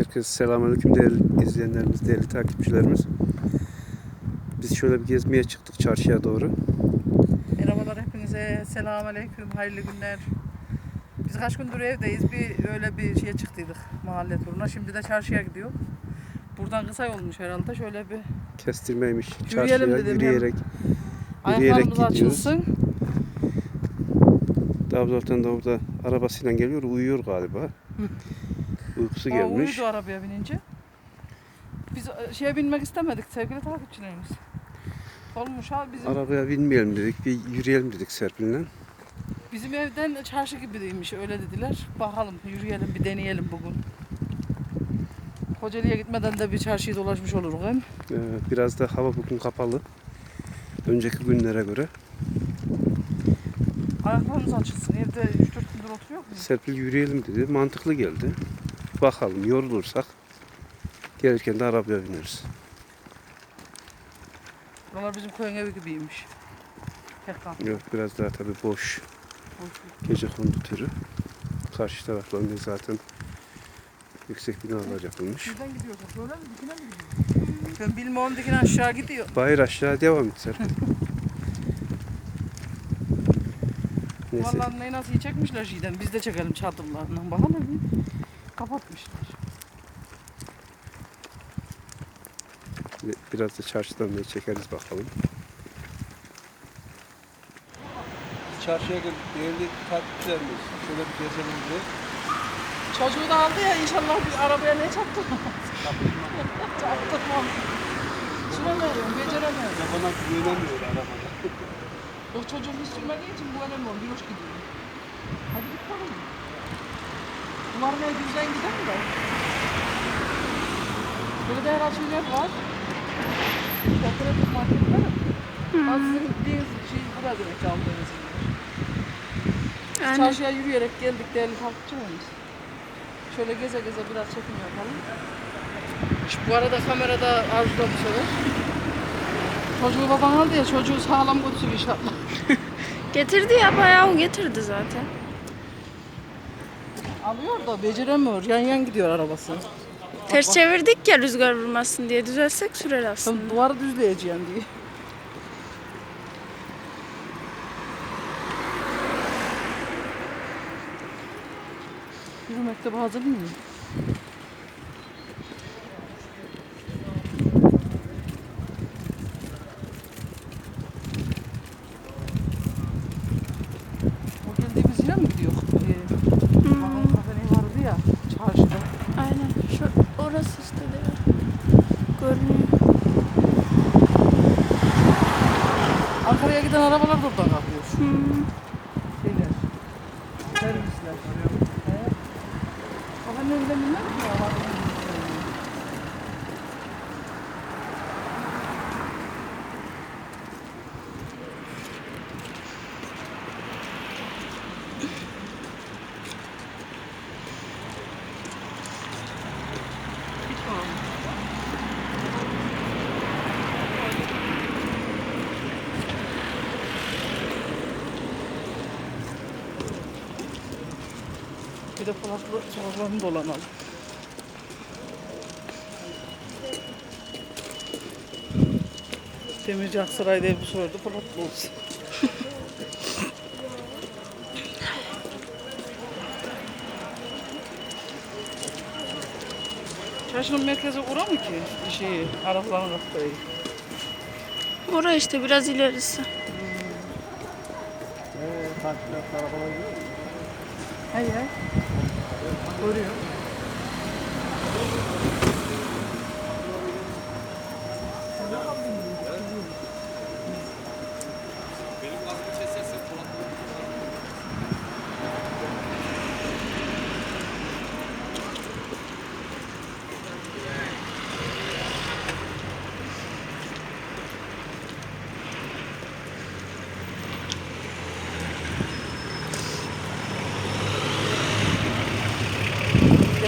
Herkese selamünaleyküm değerli izleyenlerimiz, değerli takipçilerimiz. Biz şöyle bir gezmeye çıktık çarşıya doğru. Merhabalar hepinize. Selamünaleyküm. Hayırlı günler. Biz kaç gündür evdeyiz. Bir öyle bir şeye çıktıydık mahalle turuna. Şimdi de çarşıya gidiyor. Buradan kısa yolmuş herhalde. Şöyle bir Kestirmeymiş çarşıya dedim yürüyerek. Yürüyerek ayaklarımız gidiyoruz. açılsın. Davuzat'tan da orada arabasıyla geliyor, uyuyor galiba. Uykusu gelmiş. uyudu arabaya binince. Biz e, şeye binmek istemedik sevgili takipçilerimiz. Olmuş ha bizim Arabaya binmeyelim dedik, bir yürüyelim dedik Serpil'le. bizim evden çarşı gibi değilmiş öyle dediler. Bakalım yürüyelim bir deneyelim bugün. Kocaeli'ye gitmeden de bir çarşıyı dolaşmış oluruz hem. Ee, biraz da hava bugün kapalı. Önceki günlere göre. Ayaklarımız açılsın. Evde 3-4 gündür oturuyor muyuz? Serpil yürüyelim dedi. Mantıklı geldi. Bakalım yorulursak gelirken de arabaya bineriz. Buralar bizim köyün evi gibiymiş. Tekrar. Yok biraz daha tabii boş. Gece kondu türü. Karşı taraflarında zaten yüksek binalar yapılmış. Şuradan gidiyoruz. Böyle mi? Dikine mi gidiyoruz? Ben bilmem dikine aşağı gidiyor. Bayır aşağı devam et Serpil. Neyse Vallahi ne nasıl çekmişler şeyden. Biz de çekelim çadırlarından. Bakalım. Kapatmışlar. biraz da çarşıdan da çekeriz bakalım. Çarşıya geldik değerli takipçilerimiz. Şöyle bir gezelim diye. Çocuğu da aldı ya inşallah bir arabaya ne çarptırmaz. Çarptırmam. Süremiyorum, beceremiyorum. Bana güvenemiyor arabada. Yok çocuğum hiç sürmediği için önemli oldu. Yoş gidiyor. Hadi git bakalım. Ne düzden gider mi de? De herhalde şeyler var. Kooperatif marketler. Sizin gittiğiniz şey burada demek aldığınız. Aynen. Çarşıya yürüyerek geldik değerli takipçilerimiz. Şöyle geze geze biraz çekim yapalım. Şu, bu arada kamerada Arzu'da bu sefer. Çocuğu baban aldı ya çocuğu sağlam götürsün inşallah. Getirdi ya bayağı getirdi zaten. Alıyor da beceremiyor. Yan yan gidiyor arabası. Ters çevirdik ya rüzgar vurmasın diye düzelsek sürer Tam aslında. duvarı düzleyeceğim diye. Yürümekte hazır mıyım? O geldiğimiz yere mi gidiyor? Ee, Babam kafene vardı ya çarşıda. Aynen. Şu orası işte de. Görünüyor. Ankara'ya giden arabalar da oradan kalkıyor. Hmm. Şeyler. Servisler. He. Kafenin önünde bilmem ki ya. var mı? Hiç var mı? Farklı sokaklarını dolanalım. Demirci Aksaray'da ev sordu. Farklı olsun. Çarşının merkezi ora mı ki? Şey, arabaların kaptığı. Orası işte biraz ilerisi. Hayır. 어디요?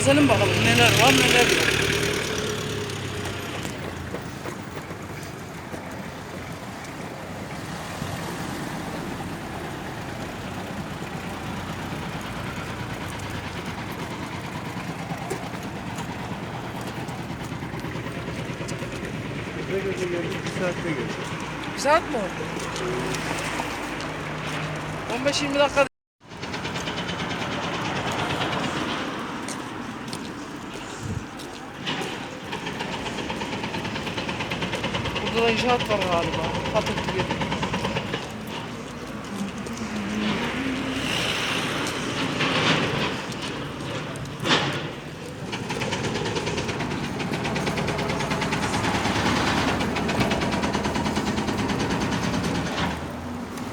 Gezelim bakalım neler var neler yok. Ne gözü geldi? Bir saat mi oldu? 15-20 dakika İnşaat var galiba. Patık gibi.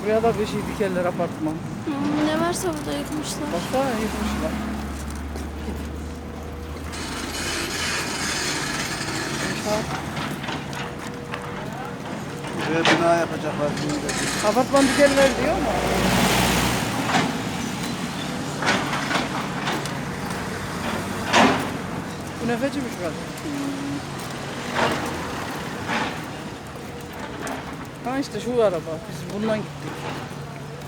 Buraya da bir şey dikerler apartman. Hmm, ne varsa burada yıkmışlar. Baksana yıkmışlar. İnşaat. Buraya bina yapacaklar. şimdi. Apartman dikerler diyor mu? Bu nefeciymiş biraz. Ha işte şu araba. Biz bundan gittik.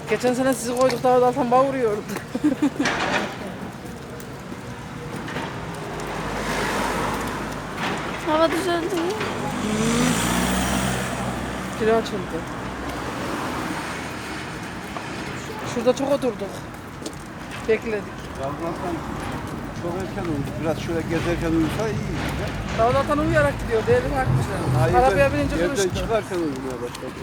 Geçen sene sizi koyduk daha da tam bağırıyorduk. Hava düzeldi Kira açıldı. Şurada çok oturduk. Bekledik. Allah'tan çok erken oldu. Biraz şöyle gezerken uyusa iyi. Daha zaten uyuyarak gidiyor. Değerim hakmışlar. Arabaya binince Evden duruştu. çıkarken uyumaya başladı.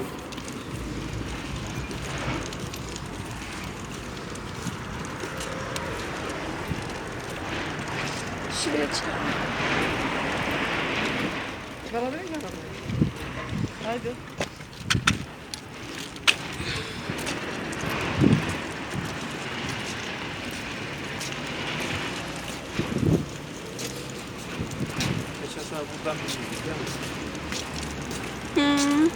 Şuraya çık. Çıkarabilir miyim arabayı? Haydi. Geçen sene buradan bindik değil mi? Hmm.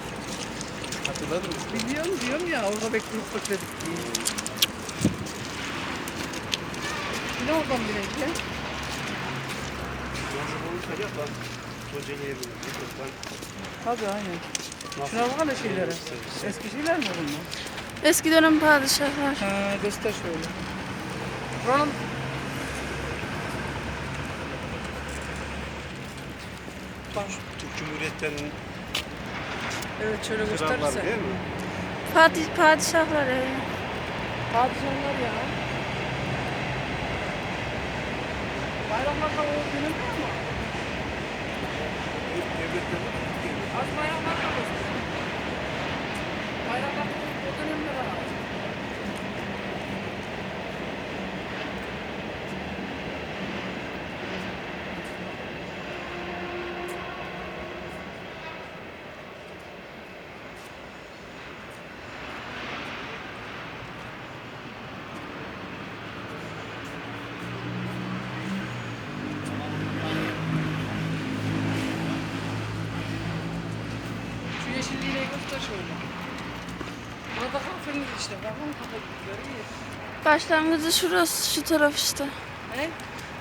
Hatırladın mı? Biliyorum diyorum ya orada bekleyip bekledik diye. Yine oradan binek ya. Nasıl olursa ya ben Kocaeli'ye. Ben Tabii aynen. Şuna bak hele şeylere. Eski şeyler mi bunlar? Eski dönem padişahlar. Ha, göster şöyle. Buranın Bak, Türk Cumhuriyetlerinin evet şöyle gösterirse. değil mi? Padişahlar padişahlar evi. Padişahlar ya. Bayramlarda o dönem var mı? Devletlerin Az bayramlarda var. Bayramlarda o dönemde var. Şu yeşilliğine göster şöyle. Burada kafemiz işte. Bakın kafemizleri iyi. Başlangıcı şurası şu taraf işte. Ne?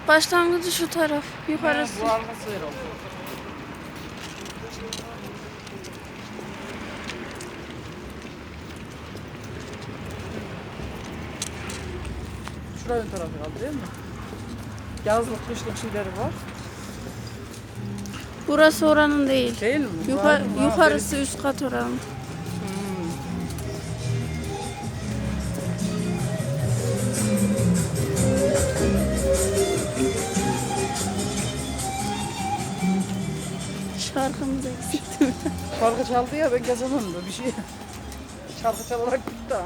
Başlangıcı şu taraf. Yukarısı. Ha, bu arkası herhalde. Şuraya ön tarafı kaldı değil mi? Yazlık, kışlık şeyleri var. Burası oranın değil. Değil mi? Yuka- yukarısı üst kat oranın. Şarkımız eksikti. Şarkı çaldı ya ben de bir şey. Şarkı çalarak gitti ha.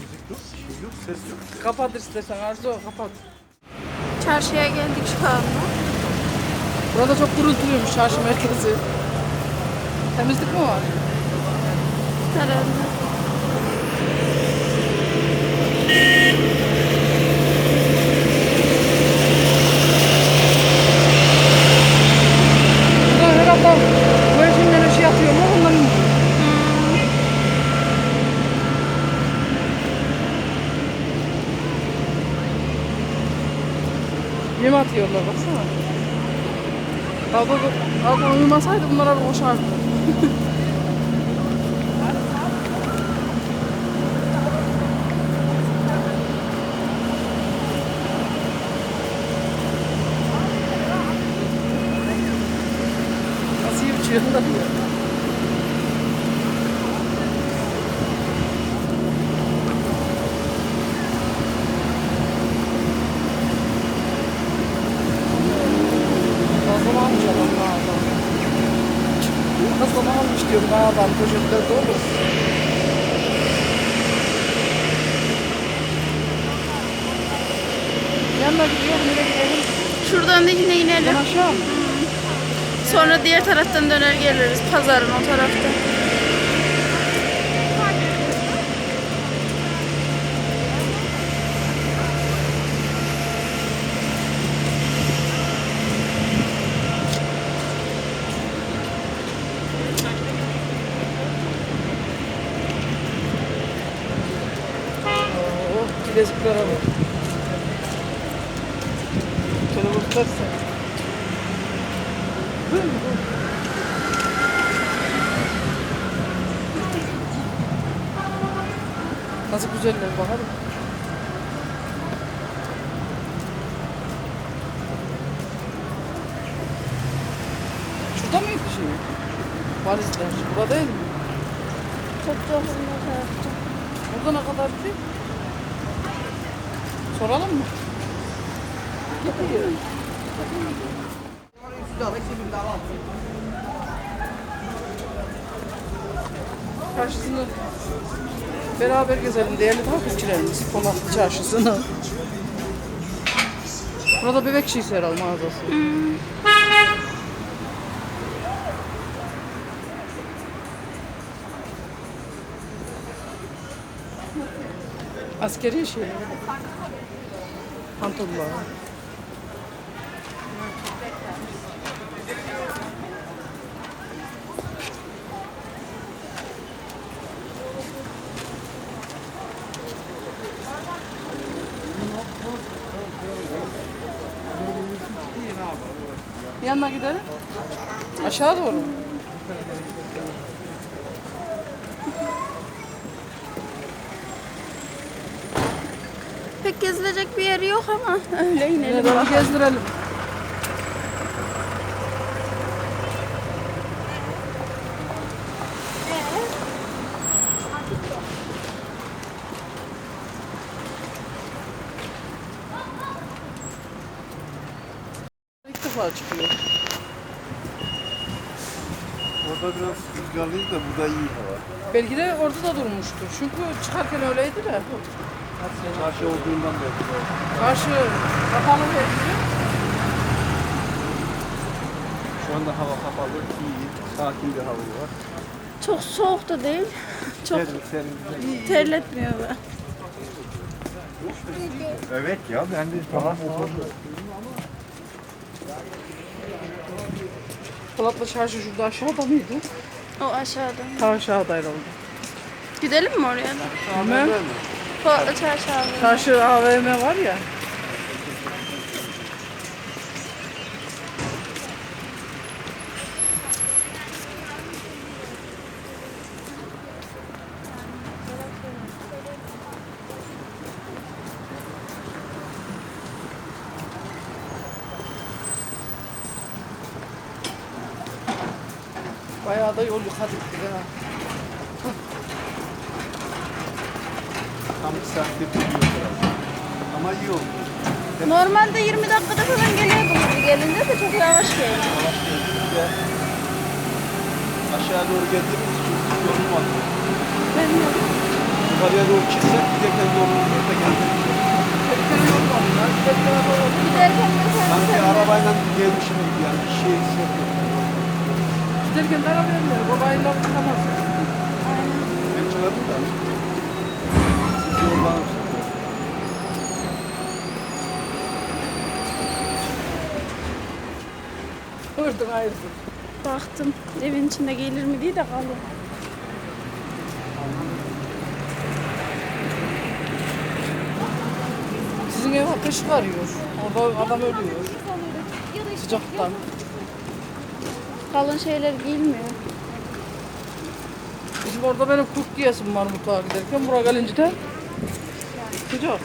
müzik yok, şey yok, ses yok. Kapat istersen Arzu kapat. Çarşıya geldik şu anda. Burada çok gürültülüymüş çarşı merkezi. Temizlik mi var? Herhalde. Burada herhalde bu eşimden şey yapıyor mu ondan mı? Yem atıyorlar baksana. Abla, abla uyumasaydı bunlara koşardı. Nasıl bir Yaşıyorlar ya. Fazla mı almış adam ne adam? Ne adam poşetler dolu. Yanına gidiyorum nereye gidelim? Şuradan da yine inelim. Aşağı mı? Sonra diğer taraftan döner geliriz. Pazarın o tarafta. Oh, bileziklere bak. Kelebekler sen. Değil mi? Bu. Nasıl güzeller bakalım. Şurada mıydı şey? Valizler. Burada değil mi? Çok tarafta. Burada ne kadar ki? Soralım mı? Çarşısını beraber gezelim değerli takipçilerimiz. Polatlı çarşısını. Burada bebek şeysi herhalde mağazası. Askeri şey. Pantolonlar. Yanına gidelim. Aşağı doğru. Pek gezilecek bir yeri yok ama öyle inelim. Yine de bir gezdirelim. İlk defa çıkıyor. Orada biraz rüzgarlıydı da burada iyi hava. Belki de orada da durmuştur. Çünkü çıkarken öyleydi de. Çarşı olduğundan belki. Karşı kapalı bir Şu anda hava kapalı, iyi, sakin bir hava var. Çok soğuk da değil. Çok Serin, serin güzel. terletmiyor be. Evet ya ben de tamam. Polatlı çarşı şurada aşağıda mıydı? O aşağıda. Ta aşağıda herhalde. Gidelim mi oraya da? Bilmem. Polatlı çarşı abi. Çarşı AVM var ya. Bayağı da yol yukarı gittik ha. Tam bir saatte gidiyor herhalde. Ama iyi oldu. Normalde 20 dakikada falan geliyor bu gelince de ve aşağı doğru geldiğimiz için yorulmadı. Bilmiyorum. Yukarıya doğru çıksak giderken yorulmuyor da var. Giderken de Sanki arabayla gelmişim gibi yani bir şey hissetmiyorum. Giderken de araba yanmıyor. Babayla çıkamazsın. Ben çıkardım da. Siz yorulmamışsınız. Vurdun ayrıldın. baktım evin içinde gelir mi diye de kalıyor. Sizin ev ateş varıyor. Orada adam ölüyor. Sıcaktan. Kalın şeyler giyilmiyor. Bizim orada benim kurt giyesim var mutfağa giderken. Buraya gelince de sıcak.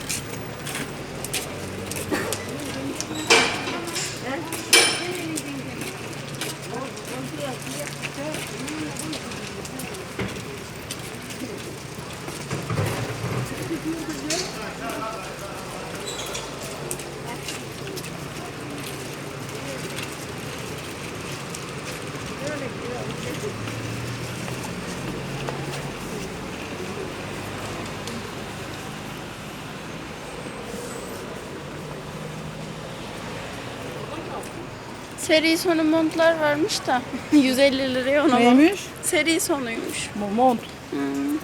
Seri sonu montlar varmış da 150 liraya ona. Neymiş? Seri sonuymuş. Mo- Mont. Hmm.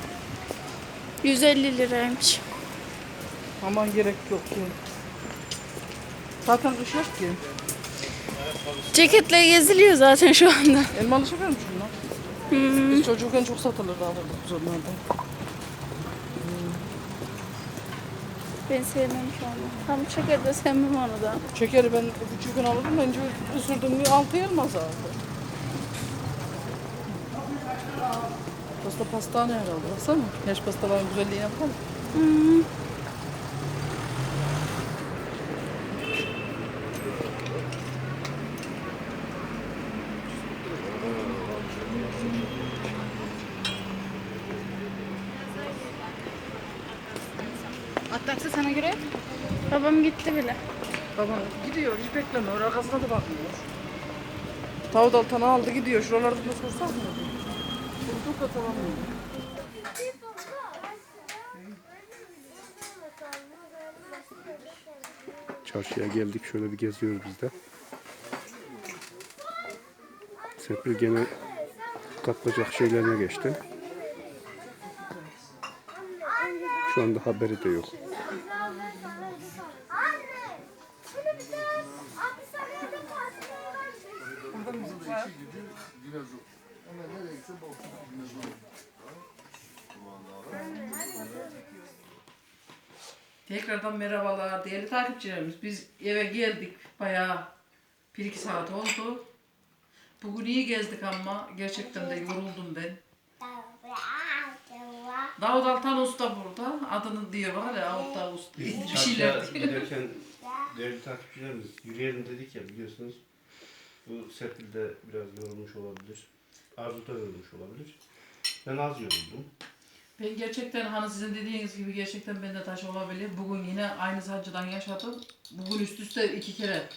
150 liraymış. Aman gerek yok ki. Zaten kış yok ki. Ceketle geziliyor zaten şu anda. Elmalı şeker mi şunlar? Hmm. Biz çocukken çok satılırdı alırdık biz onlardan. Ben sevmem şu anda. Tam şeker de sevmem onu da. Şekeri ben küçükken alırdım. Bence ısırdım mı altı elmaz abi. Pasta pastane herhalde. Baksana. Yaş pastaların güzelliğine bakalım. Hmm. Atlatsa sana göre Babam gitti bile. Babam gidiyor. Hiç beklemiyor. Arkasına da bakmıyor. Tavuk daltanı aldı gidiyor. Şuralarda da sorsak mı? Sorduk da? Çarşıya geldik. Şöyle bir geziyoruz biz de. Serpil gene katlayacak şeylerine geçti. Şu anda haberi de yok. Tekrardan merhabalar değerli takipçilerimiz. Biz eve geldik bayağı bir iki saat oldu. Bugün iyi gezdik ama gerçekten de yoruldum ben. Davut Altan Usta burada. Adını diyor var ya Altan Usta. Bir şeyler diyor. giderken değerli takipçilerimiz yürüyelim dedik ya biliyorsunuz. Bu Serpil de biraz yorulmuş olabilir. Arzu da yorulmuş olabilir. Ben az yoruldum. Ben gerçekten hani sizin dediğiniz gibi gerçekten bende taş olabilir. Bugün yine aynı sancıdan yaşadım. Bugün üst üste iki kere.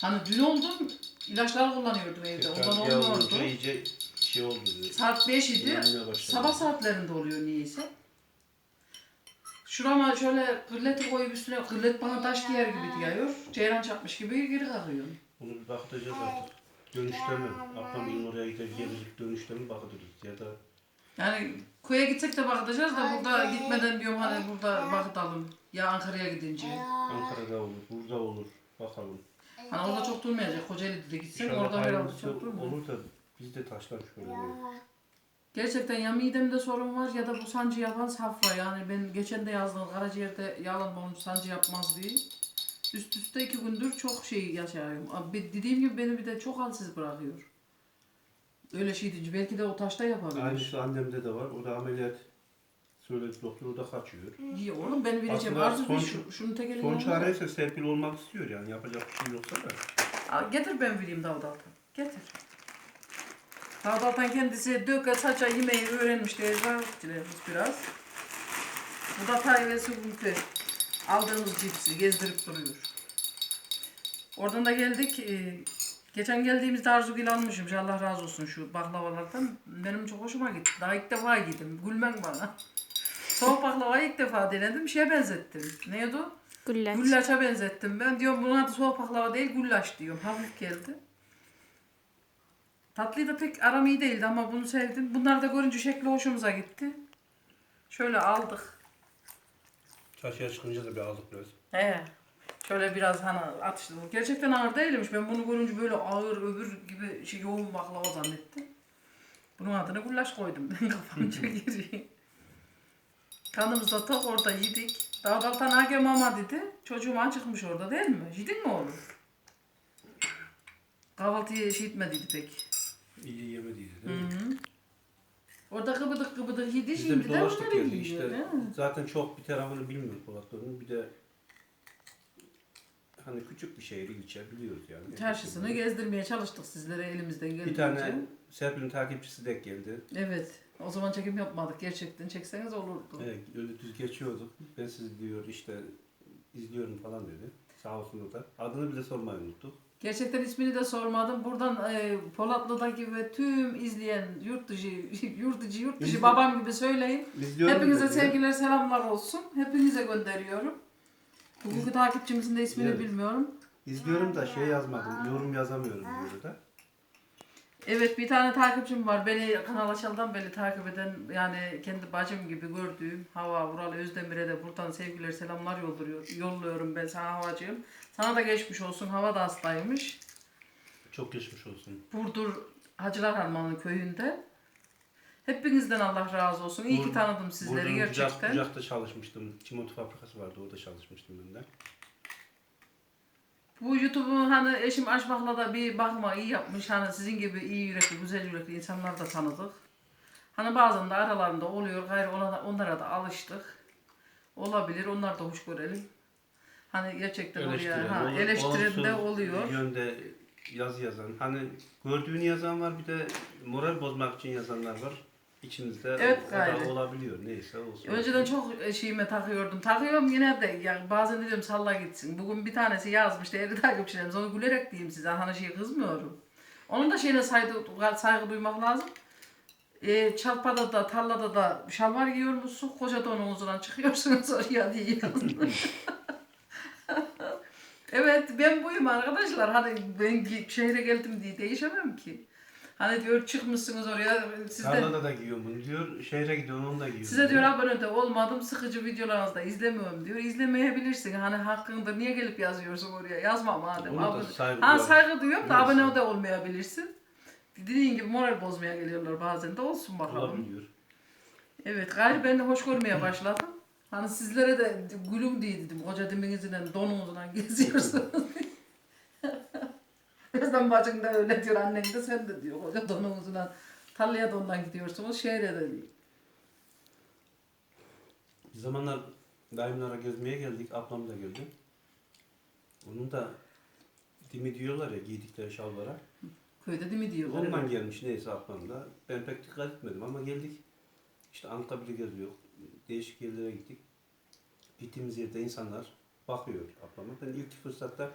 Hani dün oldum ilaçlar kullanıyordum evde. Ondan olmuyordu. iyice şey oldu. dedi. Saat 5 idi. Yanmaya başladı. Sabah saatlerinde oluyor niyeyse. Şurama şöyle gırleti koyup üstüne gırlet bana taş diğer gibi diyor. Ceyran çarpmış gibi geri kalkıyor. Bunu bir bakacağız artık. Dönüşte mi? Akşam oraya gider gelip dönüşte mi bakacağız ya da Yani köye gitsek de bakacağız da burada gitmeden diyorum hani burada bakalım. Ya Ankara'ya gidince. Ankara'da olur, burada olur. Bakalım. Hani orada çok durmayacak. Kocaeli'de de gitsek İnşallah orada herhalde hayırlısı çok durmuyor. olur da biz de taşlar şöyle böyle. Gerçekten ya midemde sorun var ya da bu sancı yapan safra yani ben geçen de yazdım karaciğerde yağlanmamış sancı yapmaz diye. Üst üste iki gündür çok şey yaşıyorum. Abi dediğim gibi beni bir de çok halsiz bırakıyor. Öyle şey deyince belki de o taşta yapabilir. Aynısı annemde de var. O da ameliyat söyledi doktor o da kaçıyor. İyi oğlum ben vereceğim. Aslında Arzu bir son- şu, şunu tek eline Son çare ise Serpil olmak istiyor yani yapacak bir şey yoksa da. Al, Getir ben vereyim Davut Altan. Getir. Davut Altan kendisi döke saça yemeği öğrenmiş eczacılarımız biraz. Bu da tay ve sıkıntı. Aldığımız cipsi gezdirip duruyor. Oradan da geldik. e, geçen geldiğimizde Arzu Gül almışım. Allah razı olsun şu baklavalardan. Benim çok hoşuma gitti. Daha ilk defa yedim. Gülmen bana. Soğuk baklavayı ilk defa denedim. Şeye benzettim. Neydi o? Güllaç. Güllaç'a benzettim ben. Diyorum bunun adı soğuk baklava değil güllaç diyorum. Hafif geldi. Tatlıyı da pek aram iyi değildi ama bunu sevdim. Bunları da görünce şekli hoşumuza gitti. Şöyle aldık. Çarşıya çıkınca da bir aldık biraz. He. Şöyle biraz hani atıştırdık. Gerçekten ağır değilmiş. Ben bunu görünce böyle ağır öbür gibi şey yoğun baklava zannettim. Bunun adını güllaç koydum. Ben kafamca giriyor. Kanımız da tok orada yedik. Daha daltan Age mama dedi. Çocuğum acıkmış orada değil mi? Yedin mi oğlum? Kahvaltıyı şey etmediydi pek. İyi yemediydi değil mi? hı. Orada kıbıdık kıbıdık yedi Biz de şimdi bir de dolaştık yiyor, işte. değil mi? Zaten çok bir tarafını bilmiyoruz Polatlı'nın. Bir de hani küçük bir şehir ilçe biliyoruz yani. Çarşısını gezdirmeye çalıştık sizlere elimizden geldiğince. Bir tane Serpil'in takipçisi de geldi. Evet. O zaman çekim yapmadık gerçekten. Çekseniz olurdu. Evet, öyle düz geçiyorduk. Ben sizi diyor işte izliyorum falan dedi. Sağ olsun o da. Adını bile sormayı unuttuk. Gerçekten ismini de sormadım. Buradan e, Polatlı'daki ve tüm izleyen yurt dışı, yurt dışı, yurt dışı babam gibi söyleyin. İzliyorum Hepinize dedi. sevgiler, selamlar olsun. Hepinize gönderiyorum. Bugünkü takipçimizin de ismini Evet. bilmiyorum. İzliyorum da şey yazmadım. Yorum yazamıyorum diyor da. Evet bir tane takipçim var. Beni Kanal Açal'dan beri takip eden yani kendi bacım gibi gördüğüm Hava Vural Özdemir'e de buradan sevgiler selamlar yolluyor, yolluyorum ben sana Havacığım. Sana da geçmiş olsun. Hava da hastaymış. Çok geçmiş olsun. Burdur Hacılar Harmanı köyünde. Hepinizden Allah razı olsun. İyi ki tanıdım sizleri Burdur'un Bucak, gerçekten. Bucak'ta çalışmıştım. Çimento fabrikası vardı. Orada çalışmıştım ben de. Bu YouTube'u hani eşim açmakla da bir bakma iyi yapmış. Hani sizin gibi iyi yürekli, güzel yürekli insanlar da tanıdık. Hani bazen de aralarında oluyor. Gayrı ona da, onlara da alıştık. Olabilir. Onlar da hoş görelim. Hani gerçekten oraya ha, eleştiren de oluyor. Yönde yazı yazan. Hani gördüğünü yazan var bir de moral bozmak için yazanlar var. İçimizde Evet, o gayri. da olabiliyor. Neyse olsun. Önceden çok şeyime takıyordum. Takıyorum yine de yani bazen de diyorum salla gitsin. Bugün bir tanesi yazmış değerli takipçilerimiz. Onu gülerek diyeyim size. Hani şey kızmıyorum. Onun da şeyine saygı, saygı duymak lazım. E, çarpada da tarlada da şalvar giyiyormuşsun. Koca donumuzdan çıkıyorsunuz oraya diye yazmış. evet ben buyum arkadaşlar. Hani ben şehre geldim diye değişemem ki. Hani diyor çıkmışsınız oraya. Siz de Tarlada da giyiyorum bunu diyor. Şehre gidiyorum onu da giyiyorum. Size diyor abone de olmadım, sıkıcı videolarınızı da izlemiyorum diyor. İzlemeyebilirsin. Hani hakkındır. Niye gelip yazıyorsun oraya? Yazma madem. Ona da Abone- saygı ha duyarım. saygı duyuyorum da Neyse. abone de olmayabilirsin. Dediğin gibi moral bozmaya geliyorlar bazen de olsun bakalım. Olabiliyor. Evet gayri ben de hoş görmeye başladım. Hani sizlere de gülüm diye dedim. Koca diminizle donunuzla geziyorsunuz. Özlem bacın da öyle diyor annem de sen de diyor. Koca donunuzla tarlaya dondan gidiyorsunuz. Şehre de diyor. Bir zamanlar daimlere gezmeye geldik. Ablam da geldi. Onun da dimi diyorlar ya giydikleri şalvara. Köyde değil mi diyorlar. Ondan gelmiş neyse ablam da. Ben pek dikkat etmedim ama geldik. İşte Anıtkabir'i geziyor. Değişik yerlere gittik. Gittiğimiz yerde insanlar bakıyor ablama. Ben ilk fırsatta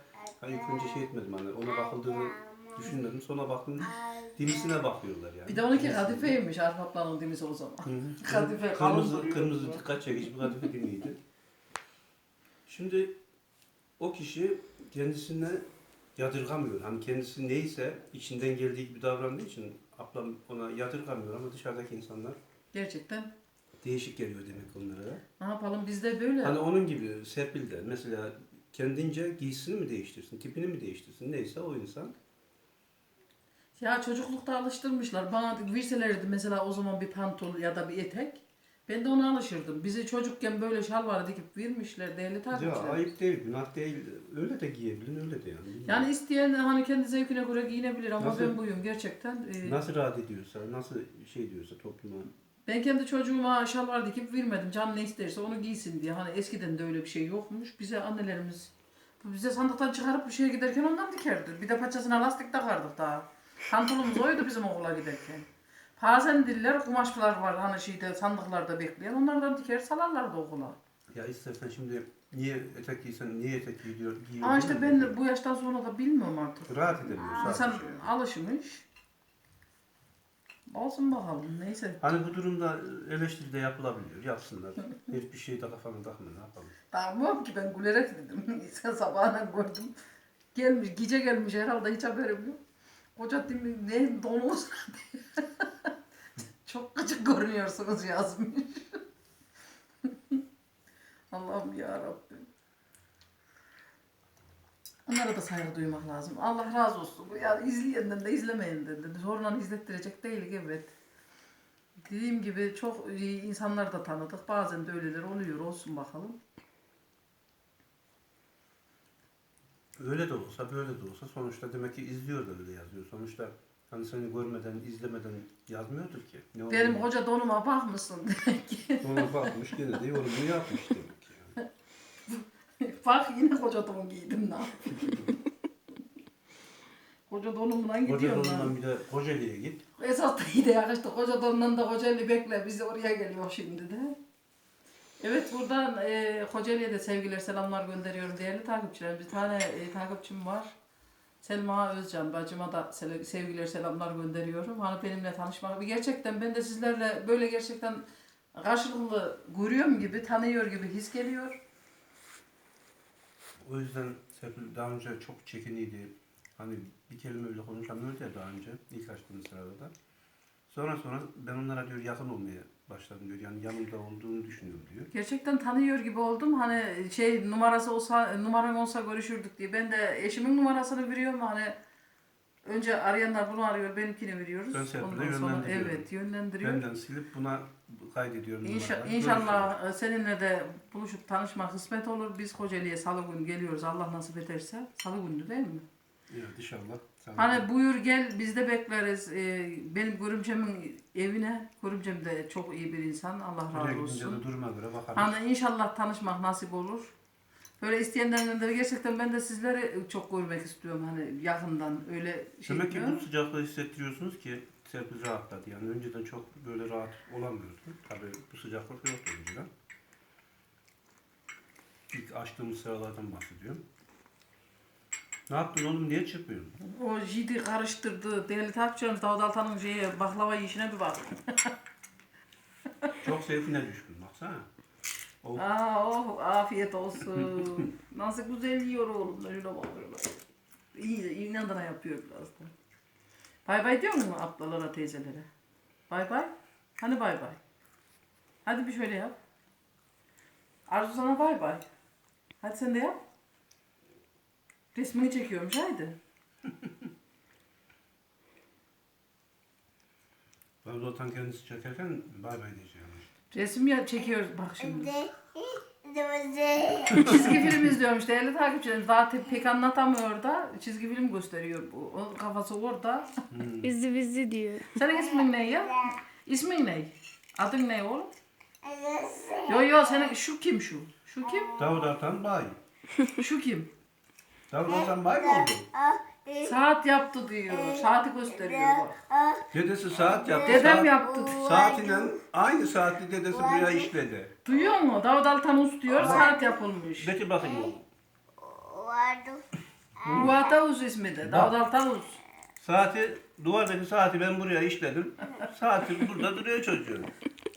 ilk önce şey etmedim hani ona bakıldığını düşünmedim. Sonra baktım dimisine bakıyorlar yani. Bir de onunki kadifeymiş Arpaplan'ın dimisi o zaman. Hı hı. Kadife kalın kırmızı, duruyor. kırmızı dikkat çekici bir kadife dimiydi. Şimdi o kişi kendisine yadırgamıyor. Hani kendisi neyse içinden geldiği gibi davrandığı için ablam ona yadırgamıyor ama dışarıdaki insanlar Gerçekten. değişik geliyor demek onlara. Ne yapalım biz de böyle. Hani onun gibi Serpil de mesela kendince giysisini mi değiştirsin, tipini mi değiştirsin neyse o insan. Ya çocuklukta alıştırmışlar. Bana verselerdi mesela o zaman bir pantol ya da bir etek. Ben de ona alışırdım. Bizi çocukken böyle şalvar dikip vermişler değerli Ya takipçiler. ayıp değil, günah değil. Öyle de giyebilin, öyle de yani. Yani isteyen hani kendi zevkine göre giyinebilir ama Nasıl- ben buyum gerçekten. Ee, nasıl rahat ediyorsa, nasıl şey diyorsa topluma. Ben kendi çocuğuma şalvar dikip vermedim. Can ne isterse onu giysin diye. Hani eskiden de öyle bir şey yokmuş. Bize annelerimiz bize sandıktan çıkarıp bir şeye giderken ondan dikerdi. Bir de paçasına lastik takardık daha. Pantolonumuz oydu bizim okula giderken. Bazen diller kumaşlar var hani şeyde sandıklarda bekleyen onlardan diker salarlardı okula. Ya istersen şimdi niye etek giysen, niye etek giyiyor, giyiyor Ama işte ben bu yaştan sonra da bilmiyorum artık. Rahat edemiyor İnsan sadece. alışmış. Olsun bakalım neyse. Hani bu durumda eleştiri de yapılabiliyor. Yapsınlar. Hiçbir şey de kafana takma ne yapalım. Tamam ki ben gülerek dedim. Sen sabahına gördüm. Gelmiş, gece gelmiş herhalde hiç haberim yok. Koca dimi ne donuz. Çok gıcık görünüyorsunuz yazmış. Allah'ım ya Rabbim. Onlara da saygı duymak lazım. Allah razı olsun. Yani izleyenden de izlemeyenden de. Zorla izlettirecek değil evet. Dediğim gibi çok iyi insanlar da tanıdık. Bazen de öyleler oluyor. Olsun bakalım. Öyle de olsa böyle de olsa sonuçta demek ki izliyor da öyle yazıyor. Sonuçta hani seni görmeden, izlemeden yazmıyordur ki. Ne Benim olduğunu- hoca donuma bakmışsın demek ki. Ona bakmış gene de yorumunu yapmış demek ki. Yani. Bak yine koca don giydim ne yapayım. koca donumla Koca gidiyorum donundan ben. bir de Kocaeli'ye git. Esas da iyi de yakıştı. Koca donundan da Kocaeli bekle. Biz de oraya geliyor şimdi de. Evet buradan e, Kocaeli'ye de sevgiler selamlar gönderiyorum değerli takipçilerim. Bir tane e, takipçim var. Selma Özcan bacıma da sel- sevgiler selamlar gönderiyorum. Hani benimle tanışmak. Bir gerçekten ben de sizlerle böyle gerçekten karşılıklı görüyorum gibi, tanıyor gibi his geliyor. O yüzden Serpil daha önce çok çekiniydi. Hani bir kelime bile konuşamıyordu ya daha önce. ilk açtığım sırada da. Sonra sonra ben onlara diyor yakın olmaya başladım diyor. Yani yanımda olduğunu düşünüyorum diyor. Gerçekten tanıyor gibi oldum. Hani şey numarası olsa, numaram olsa görüşürdük diye. Ben de eşimin numarasını veriyorum. Hani önce arayanlar bunu arıyor, benimkini veriyoruz. Ben Serpil'e Ondan sonra yönlendiriyorum. evet yönlendiriyor. Benden silip buna kaydediyorum. İnşa, numaraları. inşallah e, seninle de buluşup tanışmak kısmet olur. Biz Kocaeli'ye salı günü geliyoruz. Allah nasip ederse. Salı günü değil mi? Görüşürüz. Evet inşallah. Tamam. Hani buyur gel biz de bekleriz. Ee, benim görümcemin evine. Görümcem de çok iyi bir insan. Allah Oraya razı gidince olsun. de duruma göre bakarız. Hani inşallah tanışmak nasip olur. Böyle isteyenlerden de gerçekten ben de sizleri çok görmek istiyorum hani yakından öyle şey Demek ki bu sıcaklığı hissettiriyorsunuz ki Serpil rahatladı. Yani önceden çok böyle rahat olamıyordu. Tabii bu sıcaklık yoktu önceden. İlk açtığımız sıralardan bahsediyorum. Ne yaptın oğlum? Niye çıkmıyorsun? O jidi karıştırdı. Değerli takipçilerimiz Davut Altan'ın şeye, baklava yiyişine bir bak. Çok zevkine düşkün. Baksana. O Aa, oh, afiyet olsun. Nasıl güzel yiyor oğlum. Öyle bak. İyi, inadına yapıyor biraz da. Bay bay diyor mu ablalara, teyzelere? Bay bay. Hani bay bay? Hadi bir şöyle yap. Arzu sana bay bay. Hadi sen de yap. Resmini çekiyormuş haydi. ben zaten kendisi çekerken bay bay diyeceğim. Resim ya çekiyoruz bak şimdi. Çizgi film izliyormuş değerli takipçilerim. Zaten pek anlatamıyor da çizgi film gösteriyor. bu. O kafası orada. Bizi bizi diyor. Senin ismin ne ya? İsmin ne? Adın ne oğlum? Yo yo senin şu kim şu? Şu kim? Davut Artan bay. Şu kim? Davut Artan bay mı oldu? Saat yaptı diyor. Saati gösteriyor bak. Dedesi saat yaptı. Dedem saat, yaptı. Saatiyle aynı saati dedesi buraya işledi. Duyuyor mu? Davut Altanus diyor saat yapılmış. Peki bakayım oğlum. Muhatavuz ismi de. Davut Altanus. Saati, duvardaki saati ben buraya işledim. Saati burada duruyor çocuğun.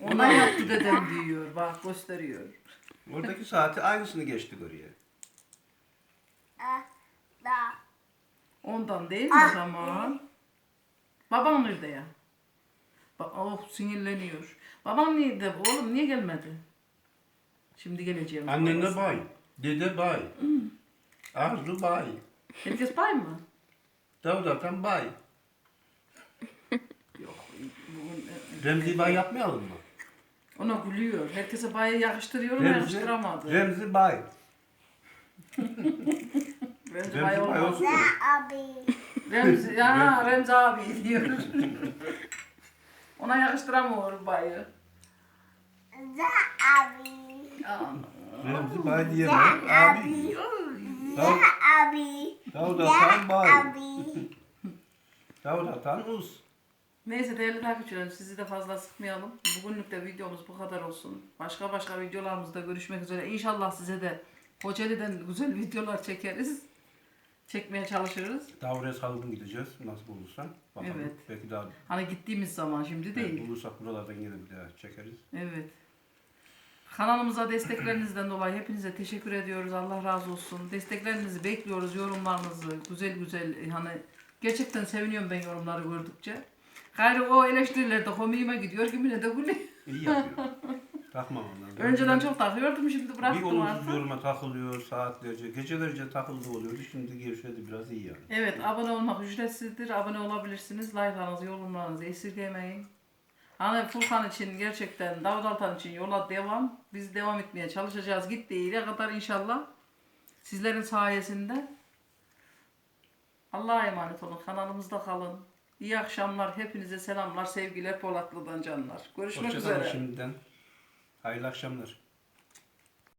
Ona yaptı dedem diyor. Bak gösteriyor. Oradaki saati aynısını geçti oraya. Ondan değil mi o zaman? Baban nerede ya? Ba oh sinirleniyor. Baban nerede? Oğlum niye gelmedi? Şimdi geleceğim. Annenle bay. Dede bay. Arzu bay. Herkes bay mı? Davut Artan bay. Yok. Bugün, Remzi bay yapmayalım mı? ona gülüyor. Herkese bayı yakıştırıyorum yakıştıramadı. Remzi bay. Remzi Remzi bay bay olmaz. olsun mu? Remzi, ya Remzi abi diyor. ona yakıştıramıyor bayı. Aa, Remzi bay diyemem. Abi. Davut, Davut Artan bay. Davut Artan uz. Neyse değerli takipçilerim sizi de fazla sıkmayalım. Bugünlük de videomuz bu kadar olsun. Başka başka videolarımızda görüşmek üzere. İnşallah size de Kocaeli'den güzel videolar çekeriz. Çekmeye çalışırız. Daha oraya salıgın gideceğiz. Nasıl olursa. Bakalım. Evet. Belki daha Hani gittiğimiz zaman şimdi değil. bulursak buralardan yine bir daha çekeriz. Evet. Kanalımıza desteklerinizden dolayı hepinize teşekkür ediyoruz. Allah razı olsun. Desteklerinizi bekliyoruz. Yorumlarınızı güzel güzel hani gerçekten seviniyorum ben yorumları gördükçe. Gayrı o eleştiriler de komiğime gidiyor. Kimine de gülüyor. İyi yapıyor. Takmam onları. Önceden çok takıyordum şimdi Bir bıraktım olumsuz artık. yoruma takılıyor saatlerce. Gecelerce takıldı oluyordu. Şimdi gevşedi biraz iyi yani. Evet abone olmak ücretsizdir. Abone olabilirsiniz. Like'larınızı, yorumlarınızı esirgemeyin. Hani Furkan için gerçekten Davut Altan için yola devam. Biz devam etmeye çalışacağız. Gittiği yere kadar inşallah. Sizlerin sayesinde. Allah'a emanet olun. Kanalımızda kalın. İyi akşamlar. Hepinize selamlar, sevgiler Polatlı'dan canlar. Görüşmek Hoşçakalın üzere. şimdiden. Hayırlı akşamlar.